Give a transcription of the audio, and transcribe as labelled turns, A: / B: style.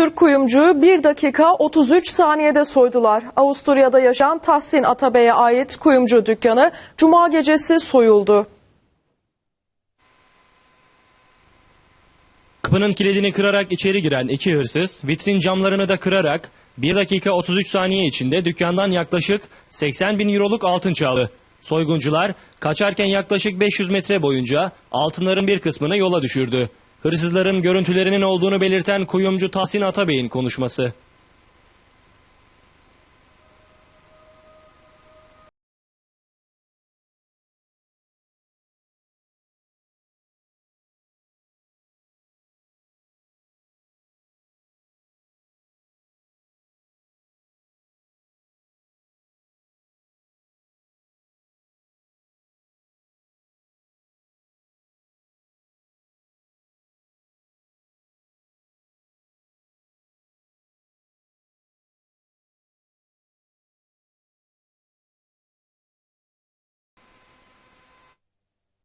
A: Türk kuyumcuyu 1 dakika 33 saniyede soydular. Avusturya'da yaşayan Tahsin Atabey'e ait kuyumcu dükkanı Cuma gecesi soyuldu.
B: Kapının kilidini kırarak içeri giren iki hırsız vitrin camlarını da kırarak 1 dakika 33 saniye içinde dükkandan yaklaşık 80 bin euroluk altın çaldı. Soyguncular kaçarken yaklaşık 500 metre boyunca altınların bir kısmını yola düşürdü. Hırsızların görüntülerinin olduğunu belirten kuyumcu Tahsin Atabey'in konuşması.